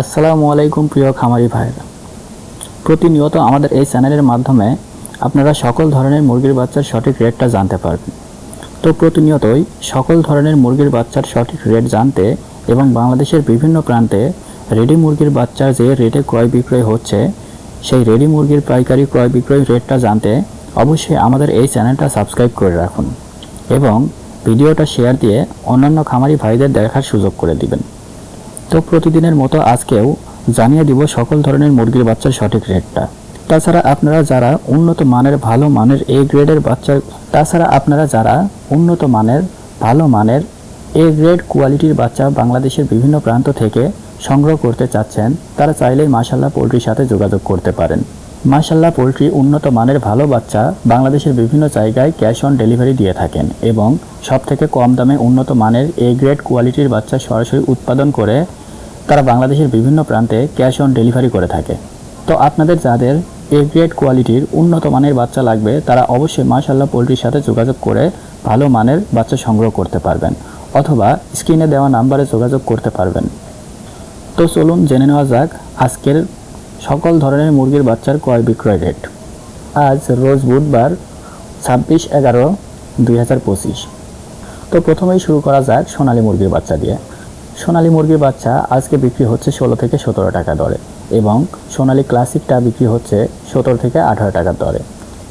আসসালামু আলাইকুম প্রিয় খামারি ভাইরা প্রতিনিয়ত আমাদের এই চ্যানেলের মাধ্যমে আপনারা সকল ধরনের মুরগির বাচ্চার সঠিক রেটটা জানতে পারবেন। তো প্রতিনিয়তই সকল ধরনের মুরগির বাচ্চার সঠিক রেট জানতে এবং বাংলাদেশের বিভিন্ন প্রান্তে রেডি মুরগির বাচ্চার যে রেটে ক্রয় বিক্রয় হচ্ছে, সেই রেডি মুরগির পাইকারি ক্রয় বিক্রয় রেটটা জানতে অবশ্যই আমাদের এই চ্যানেলটা সাবস্ক্রাইব করে রাখুন এবং ভিডিওটা শেয়ার দিয়ে অন্যান্য খামারি ভাইদের দেখার সুযোগ করে দিবেন। তো প্রতিদিনের মতো আজকেও জানিয়ে দিব সকল ধরনের মুরগির বাচ্চার সঠিক রেটটা। তাছাড়া আপনারা যারা উন্নত মানের ভালো মানের এ গ্রেডের বাচ্চার তাছাড়া আপনারা যারা উন্নত মানের ভালো মানের এ গ্রেড কোয়ালিটির বাচ্চা বাংলাদেশের বিভিন্ন প্রান্ত থেকে সংগ্রহ করতে চাচ্ছেন, তারা চাইলেই মাসাল্লাহ পোলট্রির সাথে যোগাযোগ করতে পারেন। মাসাল্লাহ পোলট্রি উন্নত মানের ভালো বাচ্চা বাংলাদেশের বিভিন্ন জায়গায় ক্যাশ অন ডেলিভারি দিয়ে থাকেন এবং সব থেকে কম দামে উন্নত মানের এ গ্রেড কোয়ালিটির বাচ্চা সরাসরি উৎপাদন করে তারা বাংলাদেশের বিভিন্ন প্রান্তে ক্যাশ অন ডেলিভারি করে থাকে। তো আপনাদের যাদের এ গ্রেড কোয়ালিটির উন্নত মানের বাচ্চা লাগবে, তারা অবশ্যই মাশাল্লাহ পোলট্রির সাথে যোগাযোগ করে ভালো মানের বাচ্চা সংগ্রহ করতে পারবেন অথবা স্ক্রিনে দেওয়া নাম্বারে যোগাযোগ করতে পারবেন। তো চলুন জেনে নেওয়া যাক আজকের সকল ধরনের মুরগির বাচ্চার ক্রয় বিক্রয় রেট আজ রোজ বুধবার ছাব্বিশ এগারো দুই হাজার পঁচিশ। তো প্রথমেই শুরু করা যাক সোনালী মুরগির বাচ্চা দিয়ে। সোনালী মুরগির বাচ্চা আজকে বিক্রি হচ্ছে ষোলো থেকে সতেরো টাকা দরে এবং সোনালী ক্লাসিকটা বিক্রি হচ্ছে সতেরো থেকে আঠারো টাকা দরে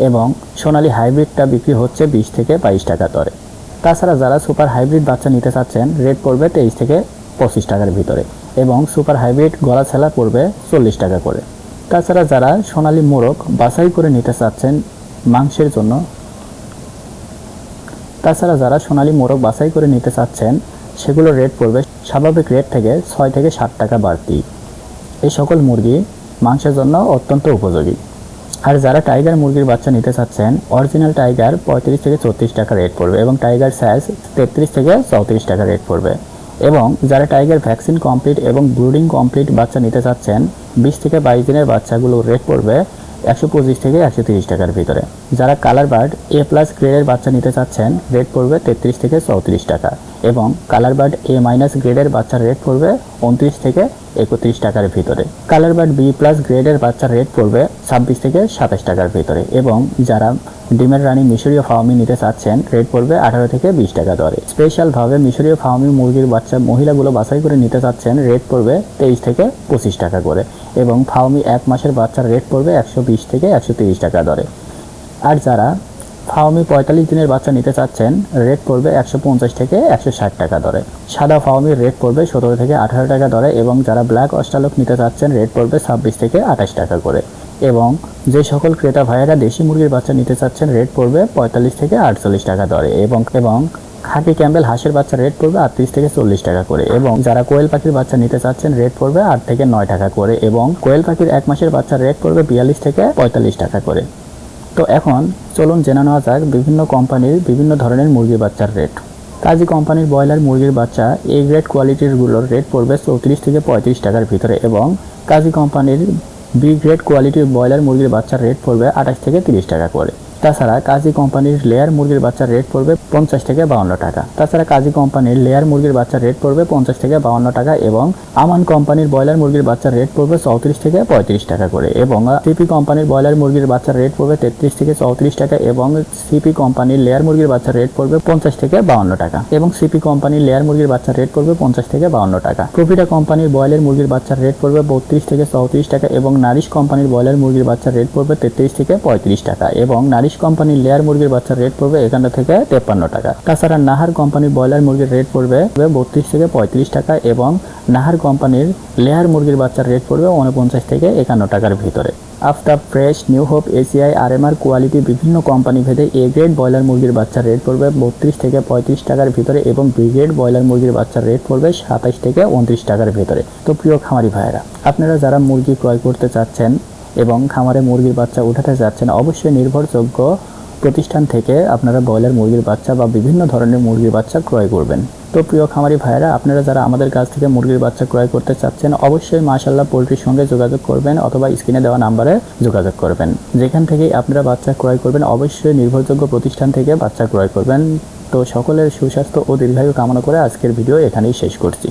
এবং সোনালী হাইব্রিডটা বিক্রি হচ্ছে বিশ থেকে বাইশ টাকা দরে। তাছাড়া যারা সুপার হাইব্রিড বাচ্চা নিতে চাচ্ছেন রেট পড়বে তেইশ থেকে পঁচিশ টাকার ভিতরে। এবং সুপার হাইব্রিড গলা ছেলা পড়বে চল্লিশ টাকা করে। তাছাড়া যারা সোনালী মোরগ বাছাই করে নিতে চাচ্ছেন মাংসের জন্য, তাছাড়া যারা সোনালী মোরগ বাছাই করে নিতে চাচ্ছেন, সেগুলোর রেট পড়বে স্বাভাবিক রেট থেকে ছয় থেকে সাত টাকা বাড়তি। এই সকল মুরগি মাংসের জন্য অত্যন্ত উপযোগী। আর যারা টাইগার মুরগির বাচ্চা নিতে চাচ্ছেন, অরিজিনাল টাইগার পঁয়ত্রিশ থেকে চৌত্রিশ টাকা রেট পড়বে এবং টাইগার সাইজ তেত্রিশ থেকে চৌত্রিশ টাকা রেট পড়বে। এবং যারা টাইগার ভ্যাকসিন কমপ্লিট এবং ব্রুডিং কমপ্লিট বাচ্চা নিতে চাচ্ছেন, বিশ থেকে বাইশ দিনের বাচ্চাগুলোর রেট পড়বে একশো পঁচিশ থেকে একশো তিরিশ টাকার ভিতরে। যারা কালার বার্ড এ প্লাস গ্রেডের বাচ্চা নিতে চাচ্ছেন, রেট পড়বে তেত্রিশ থেকে চৌত্রিশ টাকা এবং কালার বার্ড এ মাইনাস গ্রেডের বাচ্চার রেট পড়বে উনত্রিশ থেকে একত্রিশ টাকার ভিতরে। কালার বার্ড বি প্লাস গ্রেডের বাচ্চার রেট পড়বে ছাব্বিশ থেকে সাতাশ টাকার ভেতরে এবং যারা ডিমের রানী মিশরীয় ফার্মি নিতে চাচ্ছেন রেট পড়বে আঠারো থেকে বিশ টাকা দরে। স্পেশালভাবে মিশরীয় ফার্মি মুরগির বাচ্চা মহিলাগুলো বাছাই করে নিতে চাচ্ছেন রেট পড়বে তেইশ থেকে পঁচিশ টাকা করে এবং ফার্মি এক মাসের বাচ্চার রেট পড়বে একশো বিশ থেকে একশো তিরিশ টাকা দরে। আর যারা ফাউমি পঁয়তাল্লিশ দিনের বাচ্চা নিতে চাচ্ছেন রেট পড়বে একশো পঞ্চাশ থেকে একশো ষাট টাকা দরে। সাদা ফাউমির রেট পড়বে সতেরো থেকে আঠারো টাকা দরে এবং যারা ব্ল্যাক অস্টালক নিতে চাচ্ছেন রেট পড়বে ছাব্বিশ থেকে আঠাশ টাকা করে। এবং যে সকল ক্রেতা ভাইয়েরা দেশি মুরগির বাচ্চা নিতে চাচ্ছেন রেট পড়বে পঁয়তাল্লিশ থেকে আটচল্লিশ টাকা দরে এবং এবং খাকি ক্যাম্বেল হাঁসের বাচ্চা রেট পড়বে আটত্রিশ থেকে চল্লিশ টাকা করে এবং যারা কোয়েল পাখির বাচ্চা নিতে চাচ্ছেন রেট পড়বে আট থেকে নয় টাকা করে এবং কোয়েল পাখির এক মাসের বাচ্চার রেট পড়বে বিয়াল্লিশ থেকে পঁয়তাল্লিশ টাকা করে। তো এখন চলুন জেনে নেওয়া যাক বিভিন্ন কোম্পানির বিভিন্ন ধরনের মুরগির বাচ্চার রেট কাজী কোম্পানির ব্রয়লার মুরগির বাচ্চা এই গ্রেড কোয়ালিটিরগুলোর রেট পড়বে চৌত্রিশ থেকে পঁয়ত্রিশ টাকার ভিতরে এবং কাজী কোম্পানির বি গ্রেড কোয়ালিটির ব্রয়লার মুরগির বাচ্চার রেট পড়বে আঠাশ থেকে তিরিশ টাকা করে। তাছাড়া কাজী কোম্পানির লেয়ার মুরগির বাচ্চার রেট পড়বে পঞ্চাশ থেকে বাউন্ন টাকা। তাছাড়া কাজী কোম্পানির লেয়ার মুরগির বাচ্চার রেট পড়বে পঞ্চাশ থেকে বাউন্ন টাকা এবং আমান কোম্পানির ব্রয়লার মুরগির বাচ্চার রেট পড়বে চৌত্রিশ থেকে পঁয়ত্রিশ টাকা করে এবং সিপি কোম্পানির ব্রয়লার মুরগির বাচ্চার রেট পড়বে তেত্রিশ থেকে চৌত্রিশ টাকা এবং সিপি কোম্পানির লেয়ার মুরগির বাচ্চার রেট পড়বে পঞ্চাশ থেকে বাউন্ন টাকা এবং সিপি কোম্পানির লেয়ার মুরগির বাচ্চার রেট পড়বে পঞ্চাশ থেকে বাউন্ন টাকা। প্রফিটা কোম্পানির ব্রয়লার মুরগির বাচ্চার রেট পড়বে বত্রিশ থেকে চৌত্রিশ টাকা এবং নারিশ কোম্পানির ব্রয়লার মুরগির বাচ্চার রেট পড়বে তেত্রিশ থেকে পঁয়ত্রিশ টাকা এবং নারিশ কোম্পানির লেয়ার মুরগির বাচ্চার রেট পড়বে একান্ন থেকে তেপ্পান্ন টাকা। তাছাড়া নাহার কোম্পানির ব্রয়লার মুরগির রেট পড়বে বত্রিশ থেকে পঁয়ত্রিশ টাকা এবং নাহার কোম্পানির লেয়ার মুরগির বাচ্চার রেট পড়বে উনপঞ্চাশ থেকে একান্ন টাকার ভিতরে। Aftab Fresh New Hope ACI আর এম আর কোয়ালিটি বিভিন্ন কোম্পানি ভেদে এ গ্রেড ব্রয়লার মুরগির বাচ্চার রেট পড়বে বত্রিশ থেকে পঁয়ত্রিশ টাকার ভিতরে এবং বি গ্রেড ব্রয়লার মুরগির বাচ্চার রেট পড়বে সাতাশ থেকে উনত্রিশ টাকার ভিতরে। তো প্রিয় খামারি ভাইয়েরা, আপনারা যারা মুরগি ক্রয় করতে চাচ্ছেন এবং খামারে মুরগির বাচ্চা উঠাতে যাচ্ছেন, অবশ্যই নির্ভরযোগ্য প্রতিষ্ঠান থেকে আপনারা ব্রয়লার মুরগির বাচ্চা বা বিভিন্ন ধরনের মুরগির বাচ্চা ক্রয় করবেন। তো প্রিয় খামারি ভাইয়েরা, আপনারা যারা আমাদের কাছ থেকে মুরগির বাচ্চা ক্রয় করতে চাচ্ছেন, অবশ্যই মাশাল্লাহ পোলট্রির সঙ্গে যোগাযোগ করবেন অথবা স্ক্রিনে দেওয়া নাম্বারে যোগাযোগ করবেন। যেখান থেকেই আপনারা বাচ্চা ক্রয় করবেন, অবশ্যই নির্ভরযোগ্য প্রতিষ্ঠান থেকে বাচ্চা ক্রয় করবেন। তো সকলের সুস্বাস্থ্য ও দীর্ঘায়ু কামনা করে আজকের ভিডিও এখানেই শেষ করছি।